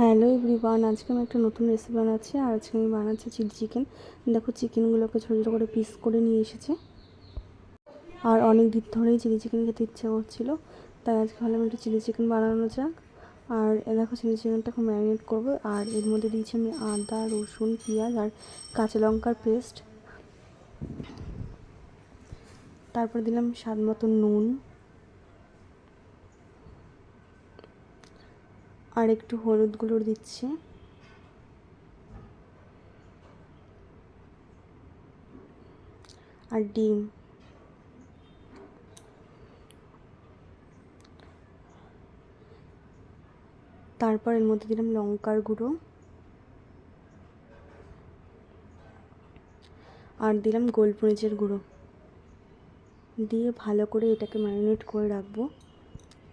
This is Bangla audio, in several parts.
হ্যালো এভরিওয়ান, আজকে আমি একটা নতুন রেসিপি বানাচ্ছি, আর আজকে আমি বানাচ্ছি চিলি চিকেন দেখো চিকেনগুলোকে ছোটো ছোটো করে পিস করে নিয়ে এসেছে। আর অনেক দিন ধরেই চিলি চিকেন খেতে ইচ্ছে করছিল, তাই আজকে ভাবলাম একটু চিলি চিকেন বানানো যাক। আর দেখো চিলি চিকেনটা এখন ম্যারিনেট করব, আর এর মধ্যে দিয়েছি আমি আদা, রসুন, পেঁয়াজ আর কাঁচা লঙ্কার পেস্ট তারপর দিলাম স্বাদ মতো নুন। আর একটু হলুদ গুঁড়ো দিচ্ছি। আর ডিম। তারপর এর মধ্যে দিলাম লঙ্কার গুঁড়ো। আর দিলাম গোলমরিচের গুঁড়ো। দিয়ে ভালো করে এটাকে ম্যারিনেট করে রাখব।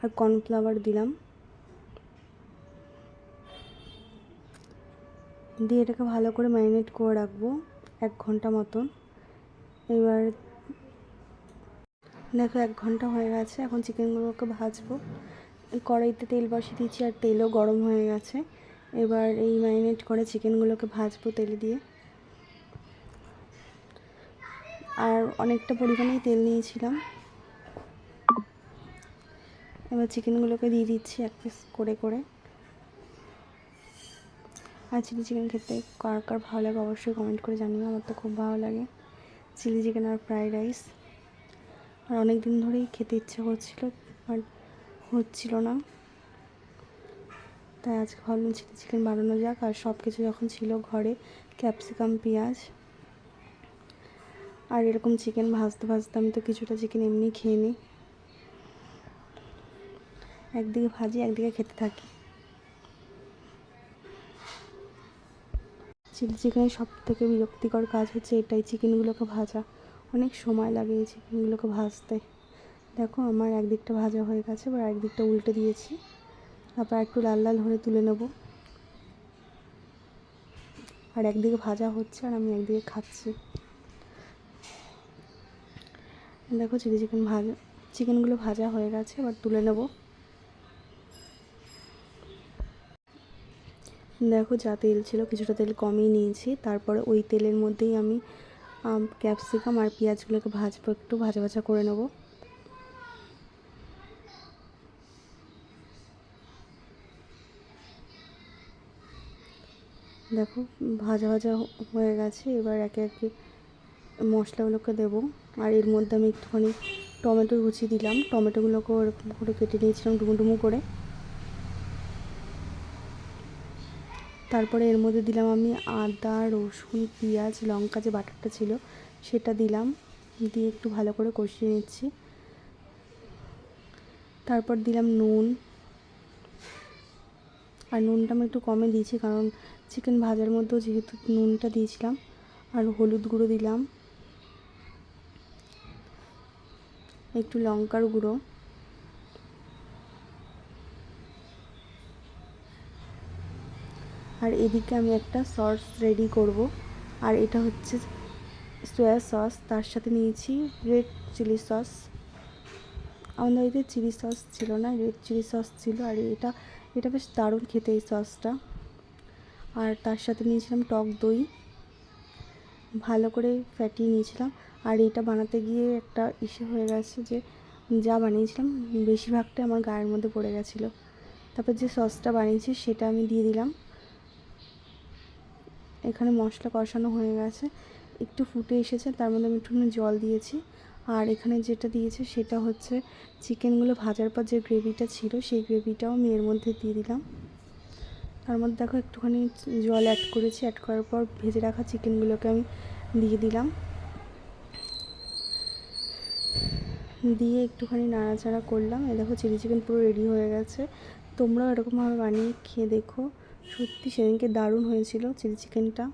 আর কর্নফ্লাওয়ার দিলাম। দিয়ে এটাকে ভালো করে ম্যারিনেট করে রাখব এক ঘণ্টা মতন। এবার দেখো এক ঘণ্টা হয়ে গেছে, এখন চিকেনগুলোকে ভাজবো। কড়াইতে তেল বসিয়ে দিয়েছি আর তেলও গরম হয়ে গেছে। এবার এই ম্যারিনেট করে চিকেনগুলোকে ভাজবো তেলে দিয়ে। আর অনেকটা পরিমাণেই তেল নিয়েছিলাম। এবার চিকেনগুলোকে দিয়ে দিচ্ছি এক পিস করে করে। আর চিলি চিকেন খেতে কার কার ভালো লাগে অবশ্যই কমেন্ট করে জানিও, আমার তো খুব ভালো লাগে। চিলি চিকেন আর ফ্রাইড রাইস আর অনেক দিন ধরেই খেতে ইচ্ছে করছিল বাট হচ্ছিল না। তাই আজকে ভাবলাম চিলি চিকেন বানানো যাক, আর সব কিছু যখন ছিল ঘরে ক্যাপসিকাম পেঁয়াজ। আর এরকম চিকেন ভাজতে ভাজতে আমি তো কিছুটা চিকেন এমনি খেয়ে নিই। একদিকে ভাজি, একদিকে খেতে থাকি। চিলি চিকেনের সব থেকে বিরক্তিকর কাজ হচ্ছে এটাই, চিকেনগুলোকে ভাজা। অনেক সময় লাগে এই চিকেনগুলোকে ভাজতে। দেখো আমার একদিকটা ভাজা হয়ে গেছে, এবার একদিকটা উল্টে দিয়েছি। তারপর একটু লাল লাল হয়ে তুলে নেব। আর একদিকে ভাজা হচ্ছে আর আমি একদিকে খাচ্ছি। দেখো চিলি চিকেন ভাজা, চিকেনগুলো ভাজা হয়ে গেছে, এবার তুলে নেব। দেখো, যা তেল ছিল কিছুটা তেল কমিয়ে নিয়েছি। তারপরে ওই তেলের মধ্যেই আমি ক্যাপসিকাম আর পেঁয়াজগুলোকে ভাজবো, একটু ভাজা ভাজা করে নেব। দেখো, ভাজা ভাজা হয়ে গেছে। এবার একে একে মশলাগুলোকে দেবো। আর এর মধ্যে আমি একটুখানি টমেটো কুচি দিলাম। টমেটোগুলোকে ওরকম করে কেটে নিয়েছিলাম ডুমো ডুমো করে। তারপরে এর মধ্যে দিলাম আমি আদা, রসুন, পেঁয়াজ, লঙ্কা যে বাটারটা ছিল সেটা দিলাম। দিয়ে একটু ভালো করে কষিয়ে নিচ্ছি। তারপর দিলাম নুন। আর নুনটা আমি একটু কমে দিয়েছি কারণ চিকেন ভাজার মধ্যেও যেহেতু নুনটা দিয়েছিলাম আর হলুদ গুঁড়ো দিলাম। একটু লঙ্কার গুঁড়ো। আর এদিকে আমি একটা সস রেডি করব। আর এটা হচ্ছে সয়া সস তার সাথে নিয়েছি রেড চিলি সস আমাদের বাড়িতে চিলি সস ছিল না রেড চিলি সস ছিল। আর এটা এটা বেশ দারুণ খেতে এই সসটা আর তার সাথে নিয়েছিলাম টক দই। ভালো করে ফ্যাটিয়ে নিয়েছিলাম। আর এটা বানাতে গিয়ে একটা ইসে হয়ে গেছে যে, যা বানিয়েছিলাম বেশিরভাগটা আমার গায়ের মধ্যে পড়ে গেছিল। তারপর যে সসটা বানিয়েছি সেটা আমি দিয়ে দিলাম। এখানে মশলা কষানো হয়ে গেছে। একটু ফুটে এসেছে, তার মধ্যে আমি একটুখানি জল দিয়েছি। আর এখানে যেটা দিয়েছে সেটা হচ্ছে চিকেনগুলো ভাজার পর যে গ্রেভিটা ছিল, সেই গ্রেভিটাও আমি এর মধ্যে দিয়ে দিলাম। তার মধ্যে দেখো একটুখানি জল অ্যাড করেছি। অ্যাড করার পর ভেজে রাখা চিকেনগুলোকে আমি দিয়ে দিলাম। দিয়ে একটুখানি নাড়াচাড়া করলাম। এ দেখো চিলি চিকেন পুরো রেডি হয়ে গেছে। তোমরাও এরকমভাবে বানিয়ে খেয়ে দেখো। সত্যি সেদিনকে দারুণ হয়েছিল চিলি চিকেনটা।